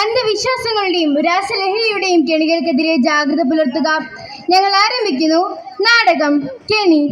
അന്ധവിശ്വാസങ്ങളുടെയും രാസലഹരിയുടെയും കെണികൾക്കെതിരെ ജാഗ്രത പുലർത്തുക. ഞങ്ങൾ ആരംഭിക്കുന്നു. നാടകം കെണി.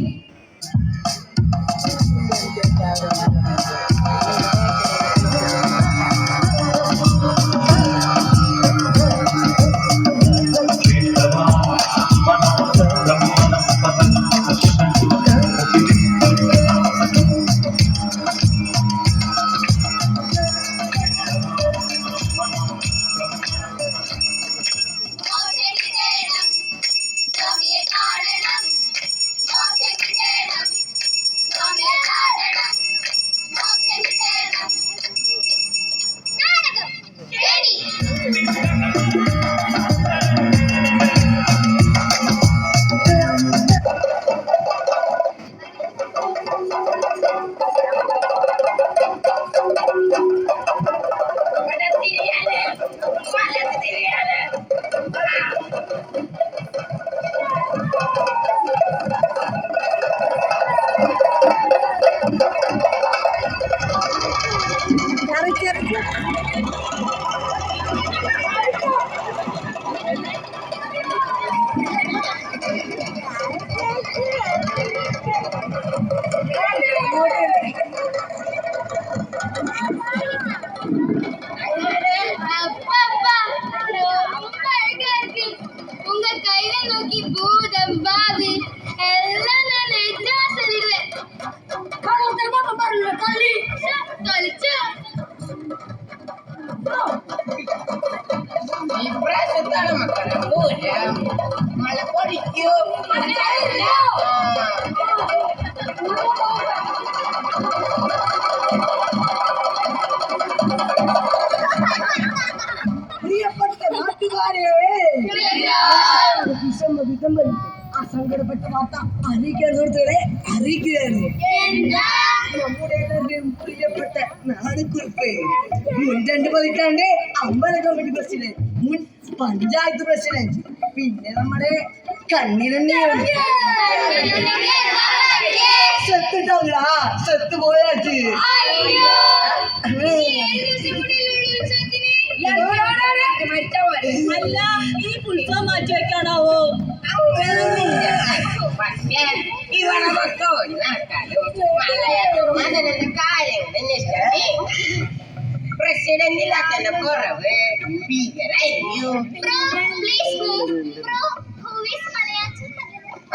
സുഹൃത്തുക്കളെ അറിയിക്കുകയാണ് നമ്മുടെ എല്ലാവരുടെയും പ്രിയപ്പെട്ട നാടുകുറിപ്പ് മുൻ രണ്ട് പതിറ്റാണ്ട് അമ്പല കമ്മിറ്റി പ്രസിഡന്റ് മുൻ പഞ്ചായത്ത് പ്രസിഡന്റ് പിന്നെ നമ്മുടെ കണ്ണിനെന്നെയാണ് സെത്തിട്ടാവില്ല സെത്ത് പോയാച്ച് അല്ല ഈ പുൽസം മാറ്റി വെക്കാണാവോ പക്ഷേ കുറവ് മൊത്തം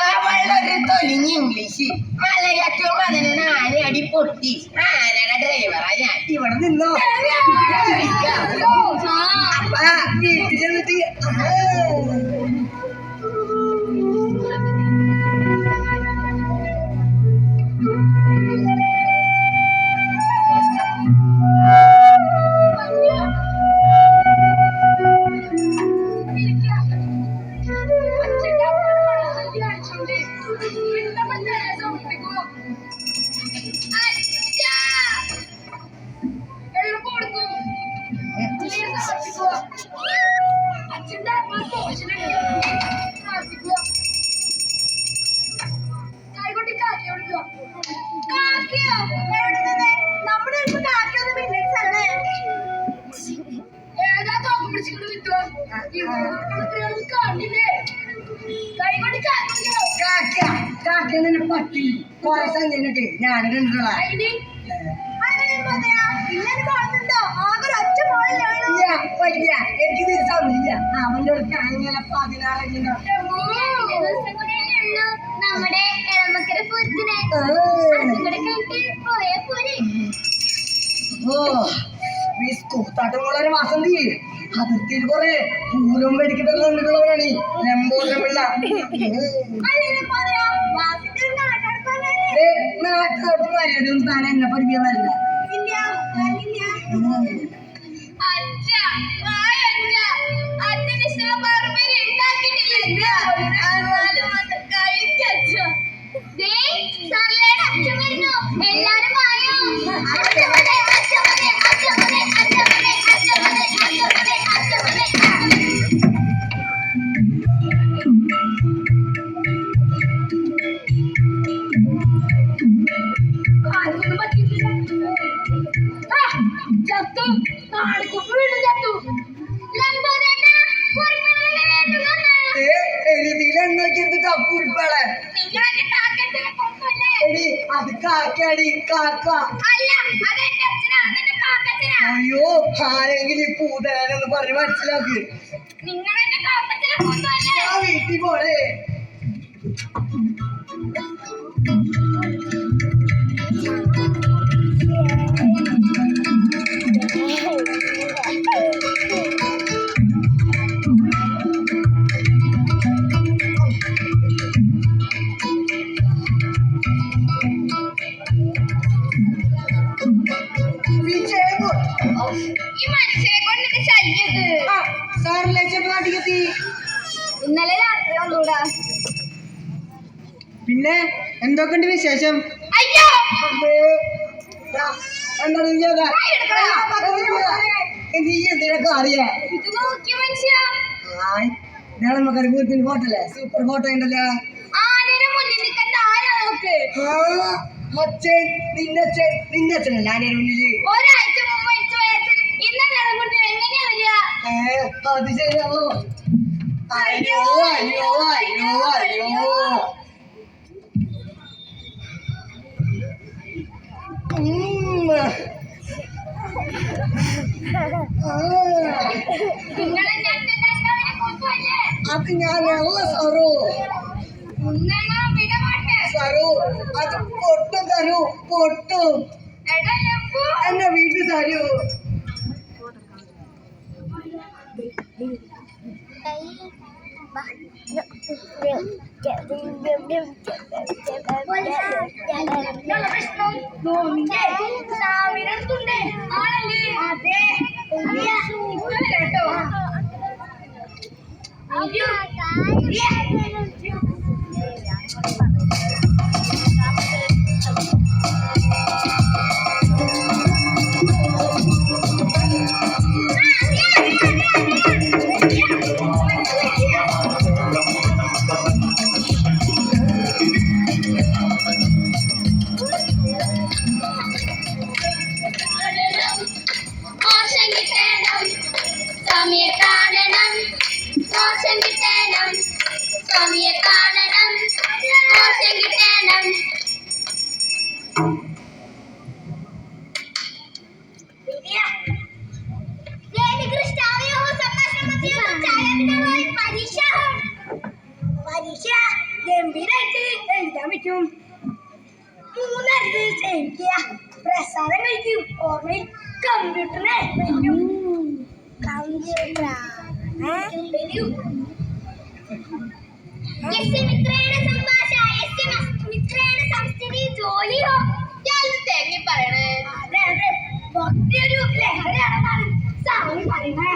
അവളൊരു തൊലിഞ്ഞ് ഇംഗ്ലീഷ്. മലയാറ്റൂർ മകനെ ആന അടി പൊട്ടി. ആനയുടെ ഡ്രൈവറാ ഞാൻ ഇവിടെ നിന്നോ? വീട്ടിൽ ചെന്നിട്ട് ആ. കാക്ക കാക്ക നിന്നെ പട്ടി കൊറേ സമയത്ത് ഞാൻ കണ്ടിട്ടുള്ള എനിക്ക് തിരിച്ചറിയില്ല അവന്റെ ഒരു കൂടെയല്ലേ ഉള്ളൂ നമ്മുടെ എളമക്കര പൂരത്തിന് ഓ ഈ കൂത്താട്ടമുള്ളൊരു മാസം തീ അതിർത്തിയിൽ കുറെ പൂരം മേടിക്കിട്ട് കണ്ടിട്ടുള്ളവരാണ് ലംബോദരമില്ല നാട്ടുകാർക്ക് മര്യാദയൊന്നും താൻ എന്നെ പഠിക്കാൻ വരില്ല അച്ഛ, അത് കാക്കടി കാക്ക. അയ്യോ ആരെങ്കിലും ഈ പൂതനെന്ന് പറഞ്ഞ് മനസ്സിലാക്കി. ഞാൻ വീട്ടിൽ പോണേ എന്തൊക്കെയുണ്ട് വിശേഷം? നീ എന്തിനൊക്കെ അറിയേ ഇതാണ് ഫോട്ടോ അല്ലേ സൂപ്പർ ഫോട്ടോ ഉണ്ടല്ലോ? അച്ഛൻ ആനയുടെ അത് ശരിയാവോ അയ്യോ അയ്യോ അയ്യോ അയ്യോ. അത് ഞാനല്ല സറു സറു അത് പൊട്ടും തരൂ പൊട്ടും. എന്നെ വീട്ടിൽ തരൂ. എന്താണ് Yeah. ക്ഷമിക്കുക പ്രസാദം കഴിക്കും. ഓർമ്മയിൽ കമ്പ്യൂട്ടറിനെ ജോലിയോ ഇയാൾ തേങ്ങി പറയണേ? ഒരു ലഹരിയാണെന്നാണ് സ്വാമി പറയണേ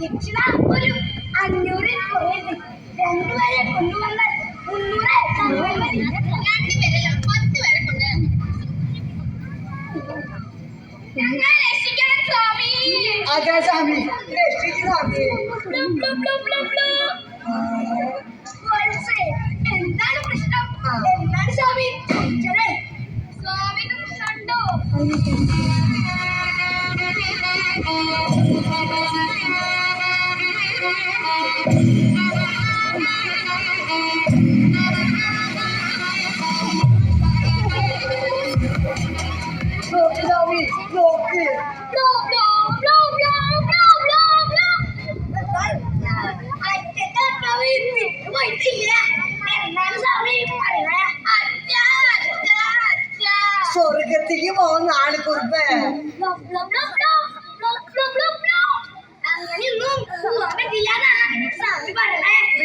ദക്ഷിണ ഒരു അഞ്ഞൂറിൽ പോയത്. രണ്ടുപേരെ കൊണ്ടുവന്നാൽ മുന്നൂറ് അതെ സ്വാമി രക്ഷിക്ക് സ്വാമി ബ്ലൂ, ബ്ലൂ,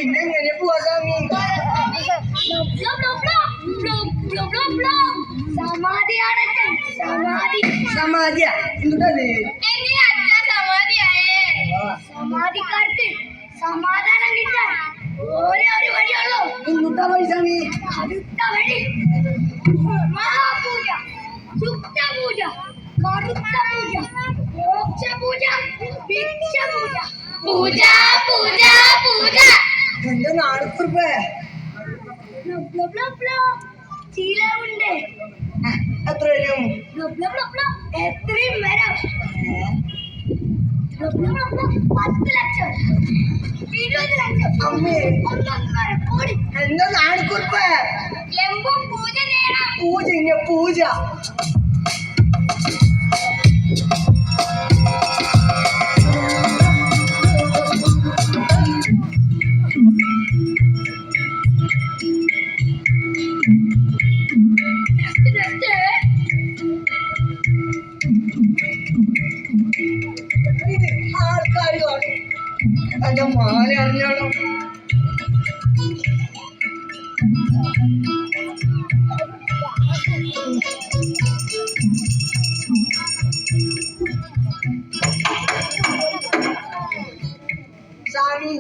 പറയണേ പിന്നെ എങ്ങനെ പോവാ സ്വാമി സമാധിയാണ് അച്ഛൻ സമാധി സമാധിയ എന്താണ് എന്തിനാ അച്ഛാ സമാധിയായേ സമാധിക്കാർക്ക് സമാധാനം കിട്ടാൻ ഒരേ ഒരു വഴിയുള്ളൂ എന്നിട്ടാ പോയി സ്വാമി അടുത്ത വഴി. മഹാപൂജ സുപ്ത പൂജ കറുത്ത പൂജ മോക്ഷ പൂജ ഭിക്ഷ പൂജ പൂജ പൂജ പൂജ. എന്റെ ബ്ലോ ശീലമുണ്ട് എത്ര വരും? എത്രയും വരാം. ബ്ലോ ബ്ലോ ബ്ലോ ബ്ലോ പത്ത് കിട്ടാനേ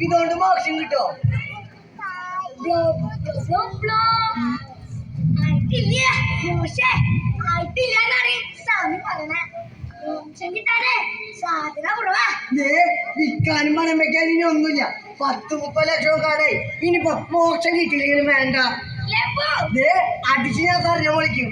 ഇതുകൊണ്ട് മോക്ഷം കിട്ടോ? വിൽക്കാനും പണം വെക്കാനും ഇനി ഒന്നുമില്ല. പത്ത് മുപ്പത് ലക്ഷം കാടായി ഇനിയിപ്പോ മോക്ഷം കിട്ടിയില്ലെങ്കിലും വേണ്ട. അടിച്ച് ഞാൻ പറഞ്ഞ വിളിക്കും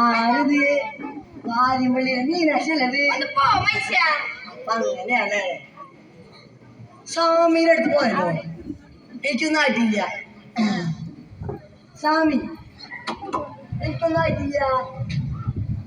ആരിത്? വാരിമ്പള്ളി മീനാക്ഷല്ലത് അപ്പൊ അങ്ങനെയാണ് സ്വാമിയുടെ അടുത്ത് പോയല്ലോ. എനിക്കൊന്നും ആയിട്ടില്ല. സ്വാമി എനിക്കൊന്നും ആയിട്ടില്ല.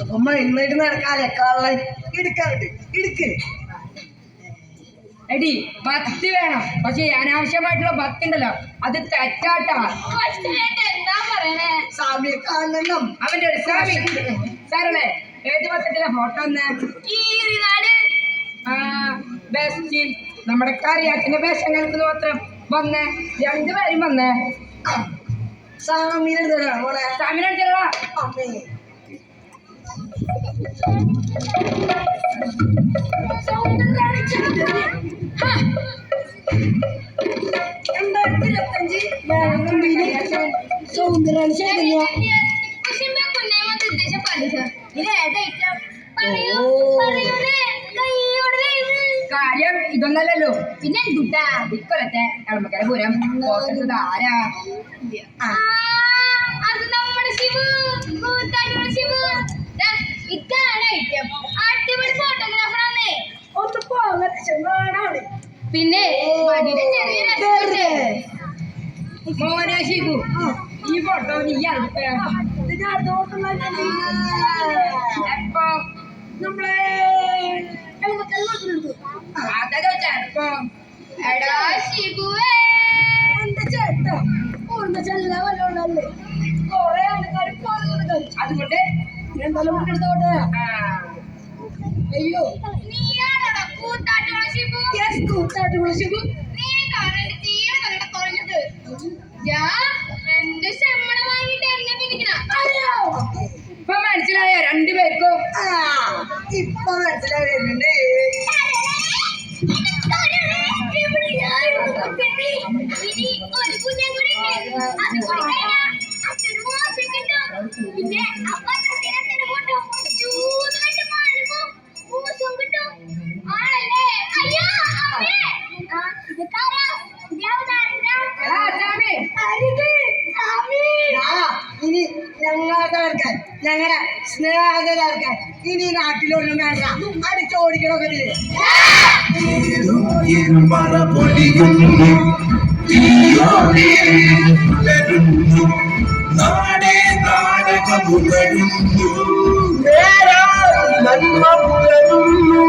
അപ്പൊ ഇങ്ങോട്ട് നടക്കാതെ കള്ളൻ എടുക്കാറുണ്ട്? എടുക്ക്. എടി ഭക്തി വേണം. പക്ഷെ അനാവശ്യമായിട്ടുള്ള ഭക്തി ഉണ്ടല്ലോ. അത് തെറ്റാട്ടാ. എന്താ പറയണേ അവന്റെ ഒരു സ്വാമി. സാറേ ഏത് പത്രത്തിലെ ഫോട്ടോ ബെസ്റ്റ്. നമ്മുടെ കറിയാക്കിന്റെ വേഷം മാത്രം പത്രം വന്നേ. രണ്ടുപേരും വന്നേ. മോളെ. സ്വാമിനെ കൈയോട് ലൈവ് കാര്യം ഇതൊന്നല്ലല്ലോ. പിന്നെ എന്തുട്ടാ? ഇക്കൊല്ലത്തെ എളമക്കര പൂരം. ആരാ? പിന്നെ മോനെ ശിവു ഈ ഫോട്ടോ നീ എപ്പോ നമ്മളെ അതൊക്കെ ചെലപ്പോ എടാ ശിവുവേ എന്റെ ചേട്ടാ? ഓർമ്മ ചെല്ല വല്ലോണ്ടല്ലേ കൊറേ ആൾക്കാർ അതുകൊണ്ട് എന്തായാലും മുന്നെടുത്തോട്ടെ അയ്യോ. കൂത്താട്ട് വിളിച്ചു നീ കാണേണ്ട തീരെ നല്ല കുറഞ്ഞത് ഞാ എന്റെ ശമ്പളം വാങ്ങിട്ട് എന്നെ പിടിക്കണം ഇപ്പൊ മനസ്സിലായ രണ്ടുപേർക്കും ഇപ്പൊ മനസ്സിലായി ഇനി നാട്ടിലൊന്നും വേണ്ട. പുലരുന്നു നാടേ നാടകമുകരുന്നു നന്മ പുലരുന്നു?